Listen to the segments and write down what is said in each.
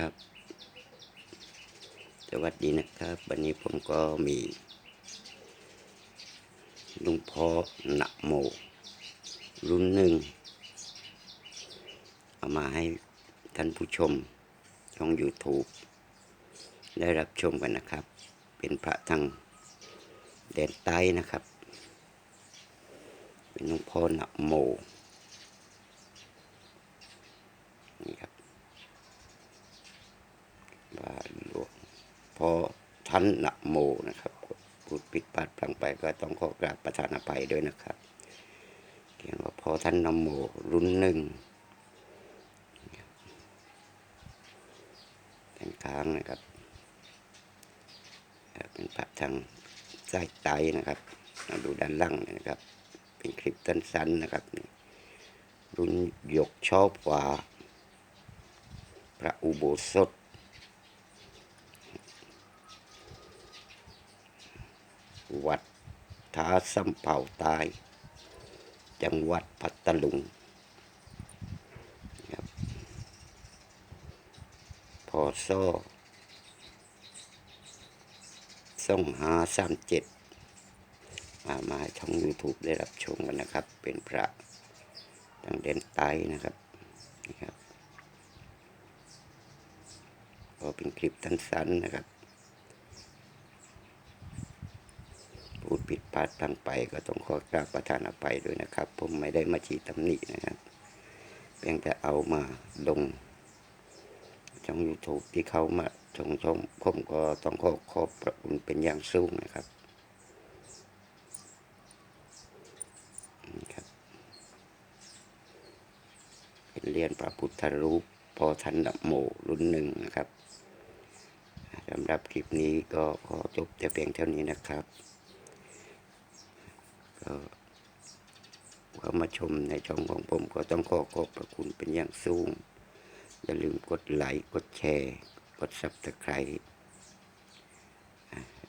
ครับ สวัสดีนะครับ วันนี้ผมก็มีลุงพ่อหนักโม รุ่นหนึ่ง เอามาให้ท่านผู้ชมช่อง YouTube ได้รับชมกันนะครับ เป็นพระทางแดนใต้นะครับ เป็นลุงพ่อหนักโม นี่ครับ บาหลวงพอท่านนะโมนะครับพูดผิดพลาดพลังไปก็ต้องขอกราบประธานอภัยด้วยนะครับเขียนว่าพอท่านนะโมรุ่นหนึ่งเป็นค้างนะครับเป็นพระทางใต้ไตนะครับมาดูด้านล่างนะครับ เป็นคลิปสั้นๆนะครับ รุ่นหยกชอบกว่าพระอุโบสถ วัดท้าสัมเป่าใต้จังหวัดพัทลุงครับพอซอส่งหาสามเจ็ดมามาช่อง YouTube ได้รับชมกันนะครับ เป็นพระทางเดนใต้นะครับนี่ครับ ก็เป็นคลิปสั้นๆนะครับ พูดผิดพลาดทางไป ก็ต้องขอกราบประทานอภัยด้วยนะครับ ผมไม่ได้มาชี้ตำหนินะครับ เพียงแต่เอามาลงช่อง YouTube ที่เขามาชมชมผมก็ต้องขอขอบพระคุณเป็นอย่างสูงนะครับครับ เป็นเรียนพระพุทธรูปพอทันดับโมรุ่นหนึ่งนะครับสำหรับคลิปนี้ก็ขอจบแต่เพียงเท่านี้นะครับ ก็เข้ามาชมในช่องของผมก็ต้องขอขอบพระคุณเป็นอย่างสูง อย่าลืมกดไลค์กดแชร์ กดซับสไครต์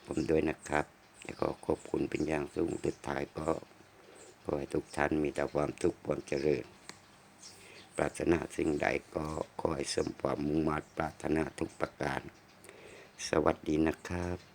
ผมด้วยนะครับแล้วก็ขอบคุณเป็นอย่างสูงสุดท้ายก็ขอให้ทุกท่านมีแต่ความทุกข์ความเจริญ ปรารถนาสิ่งใดก็ขอให้สมความมุ่งมั่นปรารถนาทุกประการ สวัสดีนะครับ